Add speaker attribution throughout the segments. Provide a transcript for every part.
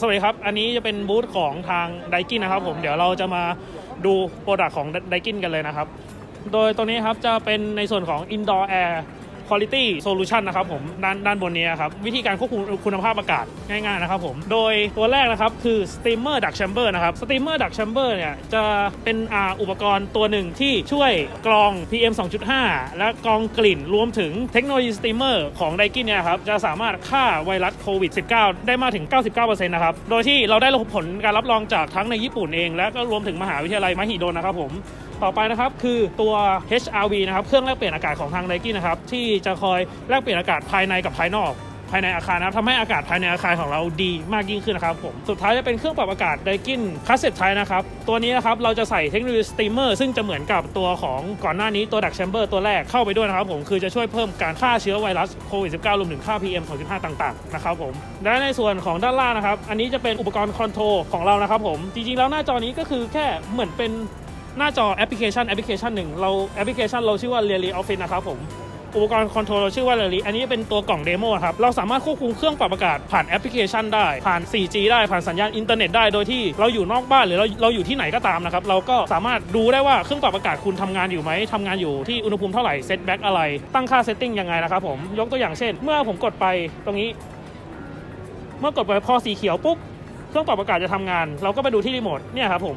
Speaker 1: สวัสดีครับ อันนี้จะเป็นบูธของทางไดกินนะครับผม เดี๋ยวเราจะมาดูโปรดักต์ของไดกินกันเลยนะครับ โดยตัวนี้ครับจะเป็นในส่วนของ Indoor Air Quality Solution นะครับผมด้านด้านบนนี้ครับ วิธีการควบคุมคุณภาพอากาศง่ายๆนะครับผม โดยตัวแรกนะครับคือ Steamer Duct Chamber นะครับ Steamer Duct Chamber เนี่ยจะเป็นอ,อุปกรณ์ตัวหนึ่งที่ช่วยกรอง PM 2.5 และกรองกลิ่นรวมถึงเทคโนโลยีสตีมเมอร์ของไดกินเนี่ยครับ จะสามารถฆ่าไวรัสโควิด -19 ได้มากถึง 99%นะครับ โดยที่เราได้รับผลการรับรองจากทั้งในญี่ปุ่นเอง และก็รวมถึงมหาวิทยาลัยมหิดลนะครับผม ต่อไปนะครับคือตัว HRV นะครับเครื่องแลกเปลี่ยนอากาศของทางไดกี้นะครับที่จะคอยแลกเปลี่ยนอากาศภายในกับภายนอกภายในอาคารนะครับทำให้อากาศภายในอาคารของเราดีมากยิ่งขึ้นนะครับผมสุดท้ายจะเป็นเครื่องปรับอากาศไดกินคัสเซ็ตไทนะครับ ตัวนี้นะครับเราจะใส่เทคโนโลยีสตีมเมอร์ซึ่งจะเหมือนกับตัวของก่อนหน้านี้ตัวดักแชมเบอร์ตัวแรกเข้าไปด้วยนะครับผมคือจะช่วยเพิ่มการฆ่าเชื้อไวรัสโควิด -19 รวมถึงค่า PM 2.5 ต่างๆนะครับผมและในส่วนของด้านล่างนะครับ อันนี้จะเป็นอุปกรณ์คอนโทรลของเรานะครับผมจริงๆแล้วหน้าจอนี้ก็คือแค่เหมือนเป็น หน้าจอแอปพลิเคชันแอปพลิเคชันหนึ่งเราแอปพลิเคชันเราชื่อว่า r e a l y Office นะครับผมอุปกรณ์คอนโทรลเราชื่อว่า r e a l y อันนี้เป็นตัวกล่องเดโมครับ เราสามารถควบคุมเครื่องปรับอากาศผ่านแอปพลิเคชันได้ ผ่าน 4G ได้ ผ่านสัญญาณอินเทอร์เน็ตได้ โดยที่เราอยู่นอกบ้านหรือเราเราอยู่ที่ไหนก็ตามนะครับ เราก็สามารถดูได้ว่าเครื่องปรับอากาศคุณทำงานอยู่ไหมทำงานอยู่ที่อุณหภูมิเท่าไหร่ เซตแบ็กอะไร ตั้งค่าเซตติ้งยังไงนะครับผม ยกตัวอย่างเช่น เมื่อผมกดไปตรงนี้ เมื่อกดไปพอสีเขียวปุ๊บ เครื่องปรับอากาศจะทำงาน เราก็ไปดูที่รีโมท เนี่ยครับผม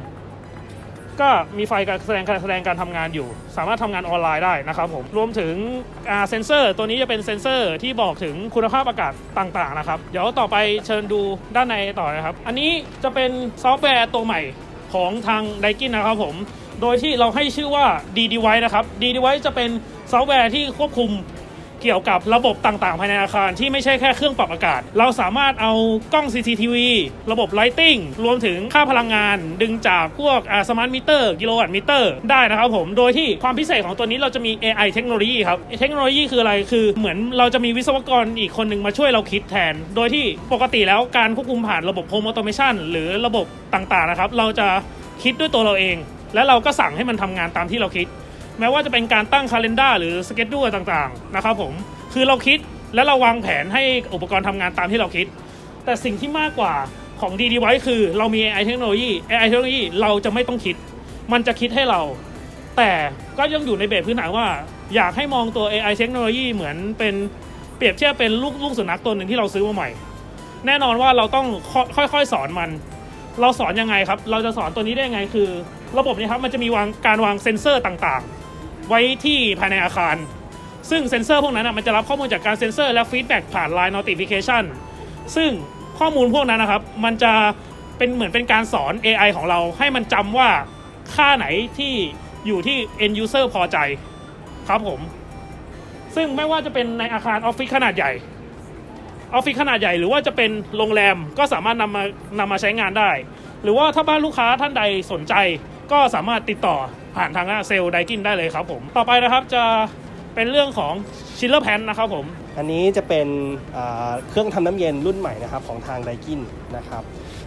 Speaker 1: ก็มีไฟการแสดงการแสดงการทำงานอยู่ สามารถทำงานออนไลน์ได้นะครับผมรวมถึงเซนเซอร์ ตัวนี้จะเป็นเซนเซอร์ที่บอกถึงคุณภาพอากาศต่างๆนะครับ เดี๋ยวต่อไปเชิญดูด้านในต่อนะครับ อันนี้จะเป็นซอฟต์แวร์ตัวใหม่ของทางไดกินนะครับผม โดยที่เราให้ชื่อว่า D Device นะครับ D Device จะเป็นซอฟต์แวร์ที่ควบคุม เกี่ยวกับระบบต่างๆ ภายในอาคารที่ไม่ใช่แค่เครื่องปรับอากาศ เราสามารถเอากล้อง CCTV ระบบ Lighting รวมถึงค่าพลังงาน ดึงจากพวกสมาร์ทมิเตอร์กิโลวัตต์มิเตอร์ได้นะครับผมโดยที่ความพิเศษของตัวนี้เราจะมี AI เทคโนโลยีครับเทคโนโลยีคืออะไรคือเหมือนเราจะมีวิศวกรอีกคนหนึ่งมาช่วยเราคิดแทน โดยที่ปกติแล้วการควบคุมผ่านระบบ Home Automation หรือระบบต่างๆนะครับ เราจะคิดด้วยตัวเราเอง และเราก็สั่งให้มันทำงานตามที่เราคิด แม้ว่าจะเป็นการตั้งคาล endar หรือสเกจดูต่างๆนะครับผมคือเราคิดและเราวางแผนให้อุปกรณ์ทำงานตามที่เราคิด แต่สิ่งที่มากกว่าของ d d v i c e คือเรามี AI เทคโนโลยี AI เทคโนโลยีเราจะไม่ต้องคิด มันจะคิดให้เรา แต่ก็ยังอยู่ในเบสพื้นฐานว่า อยากให้มองตัว AI เทคโนโลยีเหมือนเป็นเปรียบเทียบเป็นลูกลูกสุนัขตัวหนึ่งที่เราซื้อมาใหม่ แน่นอนว่าเราต้องค่อยๆ สอนมัน เราสอนยังไงครับ เราจะสอนตัวนี้ได้ยังไงคือ ระบบนี้ครับมันจะมีวางการวางเซ็นเซอร์ต่างๆ ไว้ที่ภายในอาคาร ซึ่งเซ็นเซอร์พวกนั้นนะมันจะรับข้อมูลจากการเซ็นเซอร์และฟีดแบ็กผ่าน Line Notification ซึ่งข้อมูลพวกนั้นนะครับ มันจะเป็นเหมือนเป็นการสอน AI ของเราให้มันจำว่าค่าไหนที่อยู่ที่ end user พอใจครับผม ซึ่งไม่ว่าจะเป็นในอาคารออฟฟิศขนาดใหญ่ออฟฟิศขนาดใหญ่หรือว่าจะเป็นโรงแรมก็สามารถนำมานำมาใช้งานได้ หรือว่าถ้าบ้านลูกค้าท่านใดสนใจ ก็สามารถติดต่อผ่านทางเซลล์ไดกินได้เลยครับผม ต่อไปนะครับจะเป็นเรื่องของชิลเลอร์แพนนะครับผม
Speaker 2: อันนี้จะเป็นเครื่องทำน้ำเย็นรุ่นใหม่นะครับของทางไดกินนะครับ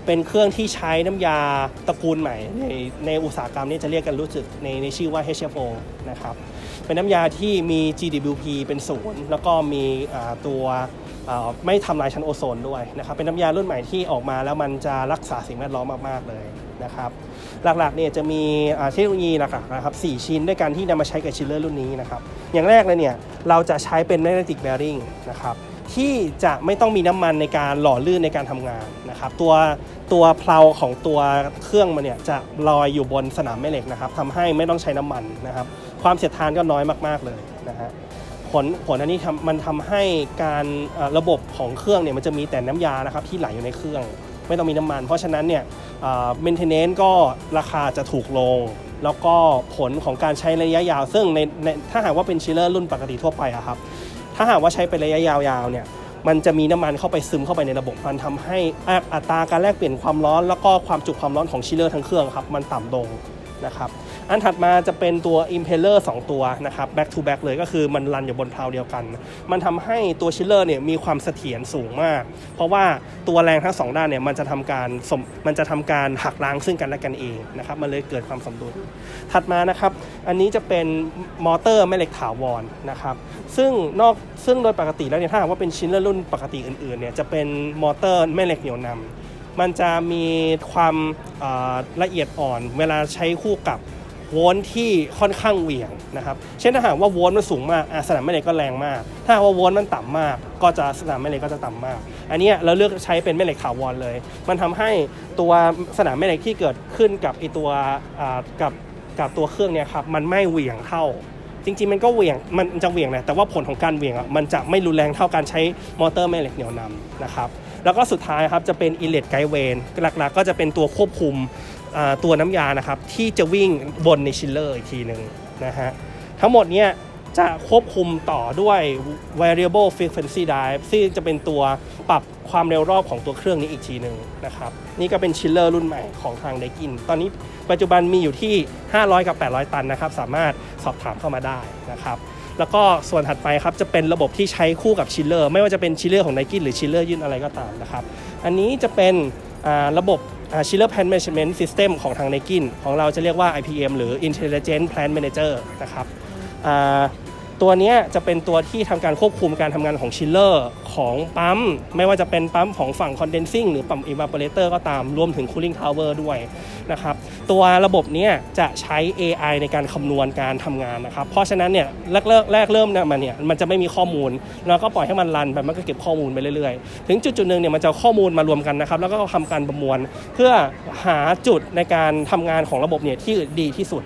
Speaker 2: เป็นเครื่องที่ใช้น้ำยาตระกูลใหม่ ในในอุตสาหกรรมนี้จะเรียกกันรู้สึกในในชื่อว่า HFO นะครับ เป็นน้ำยาที่มี GWP เป็นศูนย์แล้วก็มีตัวไม่ทำลายชั้นโอโซนด้วยนะครับ เป็นน้ำยารุ่นใหม่ที่ออกมาแล้วมันจะรักษาสิ่งแวดล้อมมาก ๆ เลยนะครับหลักๆเนี่ยจะมีเทคโนโลยีหลักๆนะครับ4ชิ้นด้วยกันที่นำมาใช้กับชิลเลอร์รุ่นนี้นะครับอย่างแรกเลยเนี่ยเราจะใช้เป็น magnetic bearing นะครับที่จะไม่ต้องมีน้ำมันในการหล่อลื่นในการทำงานนะครับตัวตัวเพลาของตัวเครื่องมันเนี่ยจะลอยอยู่บนสนามแม่เหล็กนะครับทำให้ไม่ต้องใช้น้ำมันนะครับความเสียดทานก็น้อยมากๆเลยนะฮะผลผลอันนี้มันทำให้การระบบของเครื่องเนี่ยมันจะมีแต่น้ำยานะครับที่ไหลอยู่ในเครื่อง ไม่ต้องมีน้ำมัน เพราะฉะนั้นเนี่ย เมนเทนเนนต์ก็ราคาจะถูกลง แล้วก็ผลของการใช้ระยะยาว ซึ่งในในถ้าหากว่าเป็นชิลเลอร์รุ่นปกติทั่วไปอะครับ ถ้าหากว่าใช้เป็นระยะยาวๆเนี่ยมันจะมีน้ำมันเข้าไปซึมเข้าไปในระบบมันทำให้อัอัตราการแลกเปลี่ยนความร้อน แล้วก็ความจุความร้อนของชิลเลอร์ทั้งเครื่องครับมันต่ำลงนะครับ อันถัดมาจะเป็นตัว Impeller 2 ตัวนะครับ back to back เลยก็คือมันรันอยู่บนเพลาเดียวกัน มันทำให้ตัวชิลเลอร์เนี่ยมีความเสถียรสูงมาก เพราะว่าตัวแรงทั้งสองด้านเนี่ยมันจะทำการสมมันจะทำการหักล้างซึ่งกันและกันเองนะครับ มันเลยเกิดความสมดุล ถัดมานะครับ อันนี้จะเป็นมอเตอร์แม่เหล็กถาวรนะครับ ซึ่งนอกซึ่งโดยปกติแล้วเนี่ยถ้าหากว่าเป็นชิ้นเลอร์รุ่นปกติอื่นๆเนี่ยจะเป็นมอเตอร์แม่เหล็กเหนี่ยวนำมันจะมีความละเอียดอ่อนเวลาใช้คู่กับ โวลต์ที่ค่อนข้างเหวี่ยงนะครับ เช่นถ้าหากว่าโวลต์มันสูงมากสนามแม่เหล็กก็แรงมาก ถ้าหากว่าโวลต์มันต่ำมาก ก็จะสนามแม่เหล็กก็จะต่ำมาก อันนี้เราเลือกใช้เป็นแม่เหล็กถาวรเลย มันทำให้ตัวสนามแม่เหล็กที่เกิดขึ้นกับไอตัวกับกับตัวเครื่องเนี่ยครับมันไม่เหวี่ยงเท่าจริงๆมันก็เหวี่ยงมันจะเหวี่ยงแหละแต่ว่าผลของการเหวี่ยงอะมันจะไม่รุนแรงเท่าการใช้มอเตอร์แม่เหล็กเหนี่ยวนำนะครับแล้วก็สุดท้ายครับจะเป็นอิเล็กไกเวนหลักๆ ก็จะเป็นตัวควบคุม ตัวน้ำยานะครับที่จะวิ่งบนในชิลเลอร์อีกทีหนึ่งนะฮะทั้งหมดเนี่ยจะควบคุมต่อด้วย variable frequency drive ซึ่งจะเป็นตัวปรับความเร็วรอบของตัวเครื่องนี้อีกทีหนึ่งนะครับ นี่ก็เป็นชิลเลอร์รุ่นใหม่ของทางไดกิน ตอนนี้ปัจจุบันมีอยู่ที่ 500 กับ 800 ตันนะครับ สามารถสอบถามเข้ามาได้นะครับ แล้วก็ส่วนถัดไปครับ จะเป็นระบบที่ใช้คู่กับชิลเลอร์ ไม่ว่าจะเป็นชิลเลอร์ของไดกินหรือชิลเลอร์ยื่นอะไรก็ตามนะครับ อันนี้จะเป็นระบบ ชิลเลอร์แพลนแมネจเมนต์ซิสเต็มของทางไนกินของเราจะเรียกว่า IPM หรือ Intelligent Plant Manager นะครับตัวนี้จะเป็นตัวที่ทำการควบคุมการทำงานของชิลเลอร์ของปั๊ม ไม่ว่าจะเป็นปั๊มของฝั่งคอนเดนซิ่งหรือปั๊มอิ v ว p o r a t o r ก็ตามรวมถึงคูลิ่งทาวเวอร์ด้วยนะครับ ตัวระบบเนี้ยจะใช้ AI ในการคำนวณการทำงานนะครับ เพราะฉะนั้นเนี่ยแรกเริ่มแรกเริ่มเนี่ยมันเนี่ยมันจะไม่มีข้อมูล แล้วก็ปล่อยให้มันรันไปมันก็เก็บข้อมูลไปเรื่อยๆ ถึงจุดจุดหนึ่งเนี่ยมันจะข้อมูลมารวมกันนะครับ แล้วก็ทำการประมวล เพื่อหาจุดในการทำงานของระบบเนี่ยที่ดีที่สุด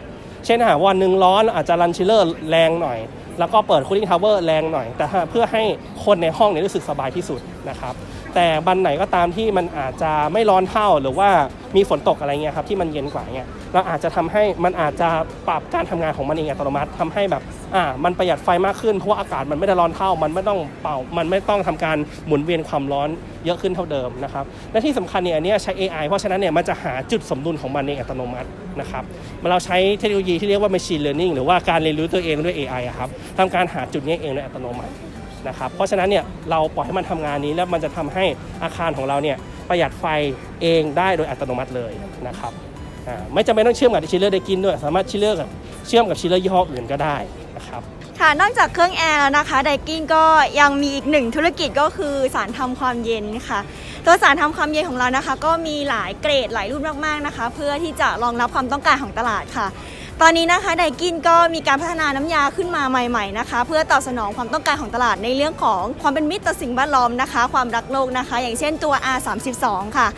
Speaker 2: เช่นหาวันหนึ่งร้อนอาจจะรันชิลเลอร์แรงหน่อย แล้วก็เปิด cooling tower แรงหน่อย แต่เพื่อให้คนในห้องเนี่ยรู้สึกสบายที่สุดนะครับ แต่บันไหนก็ตามที่มันอาจจะไม่ร้อนเท่าหรือว่ามีฝนตกอะไรเงี้ยครับที่มันเย็นกว่าเงี้ยเราอาจจะทำให้มันอาจจะปรับการทำงานของมันเองอัตโนมัติทำให้แบบอ่ามันประหยัดไฟมากขึ้นเพราะว่าอากาศมันไม่ได้ร้อนเท่า มันไม่ต้องเป่า มันไม่ต้องทำการหมุนเวียนความร้อนเยอะขึ้นเท่าเดิมนะครับและที่สำคัญเนี่ยอันนี้ใช้ AI เพราะฉะนั้นเนี่ยมันจะหาจุดสมดุลของมันเองอัตโนมัตินะครับเราใช้เทคโนโลยีที่เรียกว่า machine learning หรือว่าการเรียนรู้ตัวเองด้วย AI อะครับทำการหาจุดนี้เองโดยอัตโนมัติ นะครับเพราะฉะนั้นเนี่ยเราปล่อยให้มันทำงานนี้แล้วมันจะทำให้อาคารของเราเนี่ยประหยัดไฟเองได้โดยอัตโนมัติเลยนะครับไม่จำเป็นต้องเชื่อมกับชิลเลอร์ได้กินด้วย สามารถชิลเลอร์กับเชื่อมกับชิลเลอร์ยี่ห้ออื่นก็ได้นะครับ
Speaker 3: ค่ะนอกจากเครื่องแอร์แล้วนะคะไดกิ้งก็ยังมีอีกหนึ่งธุรกิจก็คือสารทำความเย็นค่ะ ตัวสารทำความเย็นของเรานะคะ ก็มีหลายเกรดหลายรุ่นมากๆนะคะ เพื่อที่จะรองรับความต้องการของตลาดค่ะ ตอนนี้นะคะไดกินก็มีการพัฒนาน้ำยาขึ้นมาใหม่ๆนะคะ เพื่อตอบสนองความต้องการของตลาดในเรื่องของความเป็นมิตรต่อสิ่งแวดล้อมนะคะ ความรักโลกนะคะ อย่างเช่นตัว R32 ค่ะ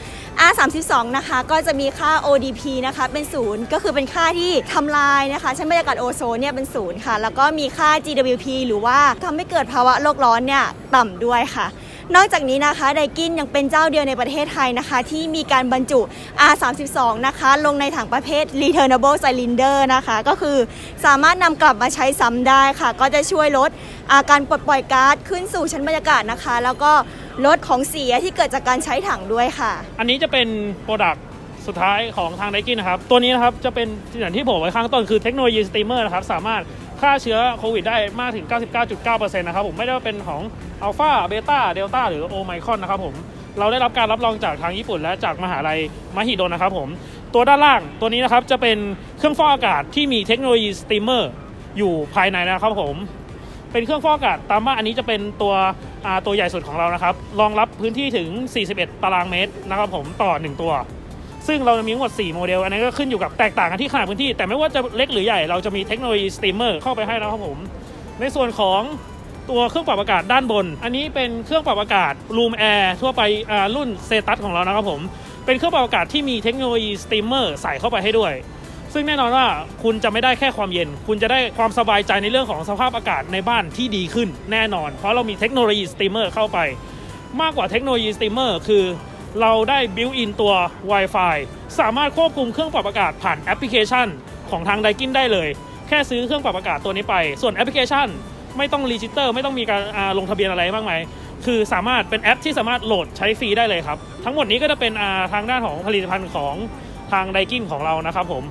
Speaker 3: R32 นะคะก็จะมีค่า ODP นะคะเป็นศูนย์ก็คือเป็นค่าที่ทำลายนะคะชั้นบรรยากาศโอโซนเนี่ยเป็นศูนย์ค่ะ แล้วก็มีค่า GWP หรือว่าทำให้เกิดภาวะโลกร้อนเนี่ยต่ำด้วยค่ะ นอกจากนี้นะคะไดกินยังเป็นเจ้าเดียวในประเทศไทยนะคะ ที่มีการบรรจุ R32 นะคะ ลงในถังประเภท returnable cylinder นะคะ ก็คือสามารถนำกลับมาใช้ซ้ำได้ค่ะ ก็จะช่วยลดอาการปลดปล่อยก๊าซขึ้นสู่ชั้นบรรยากาศนะคะ แล้วก็ลดของเสียที่เกิดจากการใช้ถังด้วยค่ะ
Speaker 1: อันนี้จะเป็นโปรดักต์สุดท้ายของทางไดกินนะครับ ตัวนี้นะครับจะเป็นอย่างที่ผมไว้ข้างต้นคือเทคโนโลยีสตรีมเมอร์นะครับ สามารถ ฆ่าเชื้อโควิดได้มากถึง 99.9%นะครับผมไม่ได้ว่าเป็นของอัลฟาเบต้าเดลต้าหรือโอไมครอนนะครับผมเราได้รับการรับรองจากทางญี่ปุ่นและจากมหาลัยมหิดลนะครับผมตัวด้านล่างตัวนี้นะครับจะเป็นเครื่องฟอกอากาศที่มีเทคโนโลยีสตรีมเมอร์อยู่ภายในนะครับผมเป็นเครื่องฟอกอากาศตามมาอันนี้จะเป็นตัวอ่าตัวใหญ่สุดของเรานะครับรองรับพื้นที่ถึง 41 ตารางเมตรนะครับผมต่อ 1 ตัว ซึ่งเราจะมีทั้งหมด 4 โมเดล อันนี้ก็ขึ้นอยู่กับแตกต่างกันที่ขนาดพื้นที่ แต่ไม่ว่าจะเล็กหรือใหญ่ เราจะมีเทคโนโลยีสตรีมเมอร์เข้าไปให้แล้วครับผม ในส่วนของตัวเครื่องปรับอากาศด้านบน อันนี้เป็นเครื่องปรับอากาศ Room Air ทั่วไปรุ่นเซตัสของเรานะครับผม เป็นเครื่องปรับอากาศที่มีเทคโนโลยีสตรีมเมอร์ใส่เข้าไปให้ด้วย ซึ่งแน่นอนว่าคุณจะไม่ได้แค่ความเย็น คุณจะได้ความสบายใจในเรื่องของสภาพอากาศในบ้านที่ดีขึ้นแน่นอน เพราะเรามีเทคโนโลยีสตรีมเมอร์เข้าไป มากกว่าเทคโนโลยีสตรีมเมอร์คือ เราได้บิวอินตัว Wi-Fi สามารถควบคุมเครื่องปรับอากาศผ่านแอปพลิเคชัน ของทางไดกินได้เลย แค่ซื้อเครื่องปรับอากาศตัวนี้ไป ส่วนแอปพลิเคชัน ไม่ต้องรีจิสเตอร์ไม่ต้องมีการลงทะเบียนอะไรมากมายคือสามารถเป็นแอปที่สามารถโหลดใช้ฟรีได้เลยครับ ทั้งหมดนี้ก็จะเป็นทางด้านของผลิตภัณฑ์ของทางไดกินของเรานะครับผม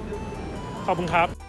Speaker 1: ขอบคุณครับ